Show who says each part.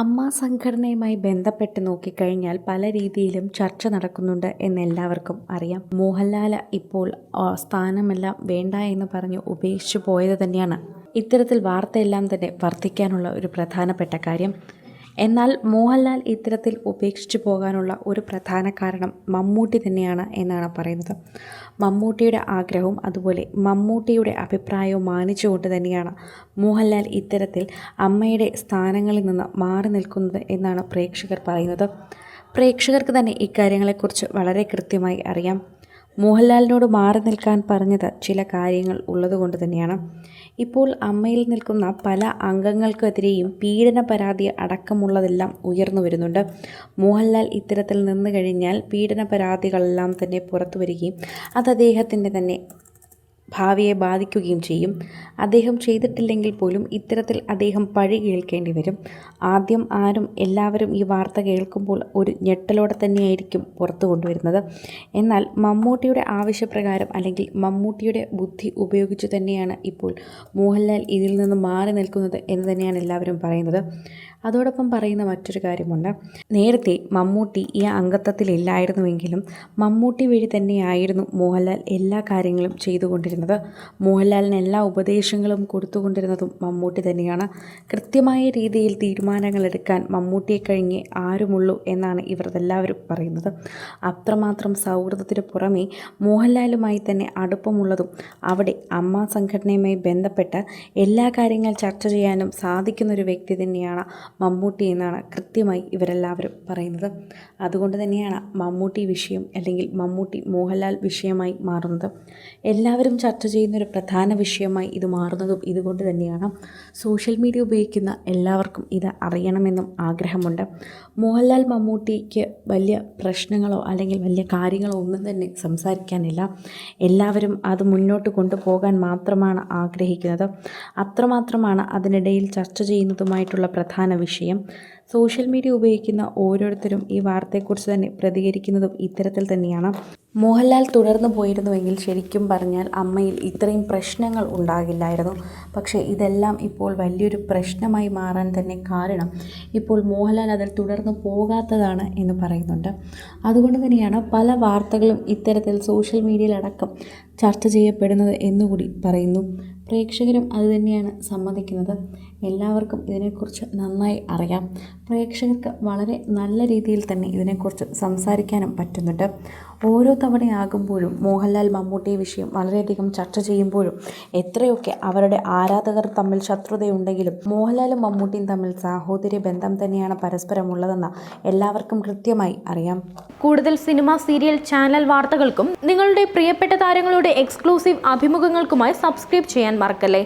Speaker 1: അമ്മ സംഘടനയുമായി ബന്ധപ്പെട്ട് നോക്കിക്കഴിഞ്ഞാൽ പല രീതിയിലും ചർച്ച നടക്കുന്നുണ്ട് എന്ന് എല്ലാവർക്കും അറിയാം. മോഹൻലാൽ ഇപ്പോൾ സ്ഥാനമെല്ലാം വേണ്ട എന്ന് പറഞ്ഞ് ഉപേക്ഷിച്ചു പോയത് തന്നെയാണ്. ഇത്തരത്തിൽ വാർത്തയെല്ലാം തന്നെ വർദ്ധിക്കാനുള്ള ഒരു പ്രധാനപ്പെട്ട കാര്യം. എന്നാൽ മോഹൻലാൽ ഇത്തരത്തിൽ ഉപേക്ഷിച്ചു പോകാനുള്ള ഒരു പ്രധാന കാരണം മമ്മൂട്ടി തന്നെയാണ് എന്നാണ് പറയുന്നത്. മമ്മൂട്ടിയുടെ ആഗ്രഹവും അതുപോലെ മമ്മൂട്ടിയുടെ അഭിപ്രായവും മാനിച്ചുകൊണ്ട് തന്നെയാണ് മോഹൻലാൽ ഇത്തരത്തിൽ അമ്മയുടെ സ്ഥാനങ്ങളിൽ നിന്ന് മാറി നിൽക്കുന്നത് എന്നാണ് പ്രേക്ഷകർ പറയുന്നത്. പ്രേക്ഷകർക്ക് തന്നെ ഇക്കാര്യങ്ങളെക്കുറിച്ച് വളരെ കൃത്യമായി അറിയാം. മോഹൻലാലിനോട് മാറി നിൽക്കാൻ പറഞ്ഞത് ചില കാര്യങ്ങൾ ഉള്ളതുകൊണ്ട് തന്നെയാണ്. ഇപ്പോൾ അമ്മയിൽ നിൽക്കുന്ന പല അംഗങ്ങൾക്കെതിരെയും പീഡന പരാതി അടക്കമുള്ളതെല്ലാം ഉയർന്നു വരുന്നുണ്ട്. മോഹൻലാൽ ഇത്തരത്തിൽ നിന്ന് കഴിഞ്ഞാൽ പീഡന പരാതികളെല്ലാം തന്നെ പുറത്തു വരികയും അത് അദ്ദേഹത്തിന്റെ തന്നെ ഭാവിയെ ബാധിക്കുകയും ചെയ്യും. അദ്ദേഹം ചെയ്തിട്ടില്ലെങ്കിൽ പോലും ഇത്തരത്തിൽ അദ്ദേഹം പഴി കേൾക്കേണ്ടി വരും. ആദ്യം ആരും എല്ലാവരും ഈ വാർത്ത കേൾക്കുമ്പോൾ ഒരു ഞെട്ടലോടെ തന്നെയായിരിക്കും പുറത്തു കൊണ്ടുവരുന്നത്. എന്നാൽ മമ്മൂട്ടിയുടെ ആവശ്യപ്രകാരം അല്ലെങ്കിൽ മമ്മൂട്ടിയുടെ ബുദ്ധി ഉപയോഗിച്ച് തന്നെയാണ് ഇപ്പോൾ മോഹൻലാൽ ഇതിൽ നിന്ന് മാറി നിൽക്കുന്നത് എന്ന് തന്നെയാണ് എല്ലാവരും പറയുന്നത്. അതോടൊപ്പം പറയുന്ന മറ്റൊരു കാര്യമുണ്ട്. നേരത്തെ മമ്മൂട്ടി ഈ അംഗത്വത്തിലില്ലായിരുന്നുവെങ്കിലും മമ്മൂട്ടി വഴി തന്നെയായിരുന്നു മോഹൻലാൽ എല്ലാ കാര്യങ്ങളും ചെയ്തുകൊണ്ടിരുന്നത്. മോഹൻലാലിന് എല്ലാ ഉപദേശങ്ങളും കൊടുത്തുകൊണ്ടിരുന്നതും മമ്മൂട്ടി തന്നെയാണ്. കൃത്യമായ രീതിയിൽ തീരുമാനങ്ങൾ എടുക്കാൻ മമ്മൂട്ടിയെ കഴിഞ്ഞ് ആരുമുള്ളൂ എന്നാണ് ഇവർ എല്ലാവരും പറയുന്നത്. അത്രമാത്രം സൗഹൃദത്തിന് പുറമെ മോഹൻലാലുമായി തന്നെ അടുപ്പമുള്ളതും അവിടെ അമ്മ സംഘടനയുമായി ബന്ധപ്പെട്ട് എല്ലാ കാര്യങ്ങൾ ചർച്ച ചെയ്യാനും സാധിക്കുന്ന ഒരു വ്യക്തി തന്നെയാണ് മമ്മൂട്ടി എന്നാണ് കൃത്യമായി ഇവരെല്ലാവരും പറയുന്നത്. അതുകൊണ്ട് തന്നെയാണ് മമ്മൂട്ടി വിഷയം അല്ലെങ്കിൽ മമ്മൂട്ടി മോഹൻലാൽ വിഷയമായി മാറുന്നത്. എല്ലാവരും ചർച്ച ചെയ്യുന്ന ഒരു പ്രധാന വിഷയമായി ഇത് മാറുന്നതും ഇതുകൊണ്ട് തന്നെയാണ്. സോഷ്യൽ മീഡിയ ഉപയോഗിക്കുന്ന എല്ലാവർക്കും ഇത് അറിയണമെന്നും ആഗ്രഹമുണ്ട്. മോഹൻലാൽ മമ്മൂട്ടിക്ക് വലിയ പ്രശ്നങ്ങളോ അല്ലെങ്കിൽ വലിയ കാര്യങ്ങളോ ഒന്നും തന്നെ സംസാരിക്കാനില്ല. എല്ലാവരും അത് മുന്നോട്ട് കൊണ്ടുപോകാൻ മാത്രമാണ് ആഗ്രഹിക്കുന്നത്. അത്രമാത്രമാണ് അതിനിടയിൽ ചർച്ച ചെയ്യുന്നതുമായിട്ടുള്ള പ്രധാന വിഷയം. സോഷ്യൽ മീഡിയ ഉപയോഗിക്കുന്ന ഓരോരുത്തരും ഈ വാർത്തയെക്കുറിച്ച് തന്നെ പ്രതികരിക്കുന്നതും ഇത്തരത്തിൽ തന്നെയാണ്. മോഹൻലാൽ തുടർന്നു പോയിരുന്നുവെങ്കിൽ ശരിക്കും പറഞ്ഞാൽ അമ്മയിൽ ഇത്രയും പ്രശ്നങ്ങൾ ഉണ്ടാകില്ലായിരുന്നു. പക്ഷേ ഇതെല്ലാം ഇപ്പോൾ വലിയൊരു പ്രശ്നമായി മാറാൻ തന്നെ കാരണം ഇപ്പോൾ മോഹൻലാൽ അതിൽ തുടർന്നു പോകാത്തതാണ് എന്ന് പറയുന്നുണ്ട്. അതുകൊണ്ട് തന്നെയാണ് പല വാർത്തകളും ഇത്തരത്തിൽ സോഷ്യൽ മീഡിയയിലടക്കം ചർച്ച ചെയ്യപ്പെടുന്നത് എന്നുകൂടി പറയുന്നു. പ്രേക്ഷകരും അതുതന്നെയാണ് സമ്മതിക്കുന്നത്. എല്ലാവർക്കും ഇതിനെക്കുറിച്ച് നന്നായി അറിയാം. പ്രേക്ഷകർക്ക് വളരെ നല്ല രീതിയിൽ തന്നെ ഇതിനെക്കുറിച്ച് സംസാരിക്കാനും പറ്റുന്നുണ്ട്. ഓരോ തവണയാകുമ്പോഴും മോഹൻലാൽ മമ്മൂട്ടി വിഷയം വളരെയധികം ചർച്ച ചെയ്യുമ്പോഴും എത്രയൊക്കെ അവരുടെ ആരാധകർ തമ്മിൽ ശത്രുതയുണ്ടെങ്കിലും മോഹൻലാലും മമ്മൂട്ടിയും തമ്മിൽ സാഹോദര്യ ബന്ധം തന്നെയാണ് പരസ്പരമുള്ളതെന്ന് എല്ലാവർക്കും കൃത്യമായി അറിയാം.
Speaker 2: കൂടുതൽ സിനിമ സീരിയൽ ചാനൽ വാർത്തകൾക്കും നിങ്ങളുടെ പ്രിയപ്പെട്ട താരങ്ങളുടെ എക്സ്ക്ലൂസീവ് അഭിമുഖങ്ങൾക്കുമായി സബ്സ്ക്രൈബ് ചെയ്യാൻ മറക്കല്ലേ?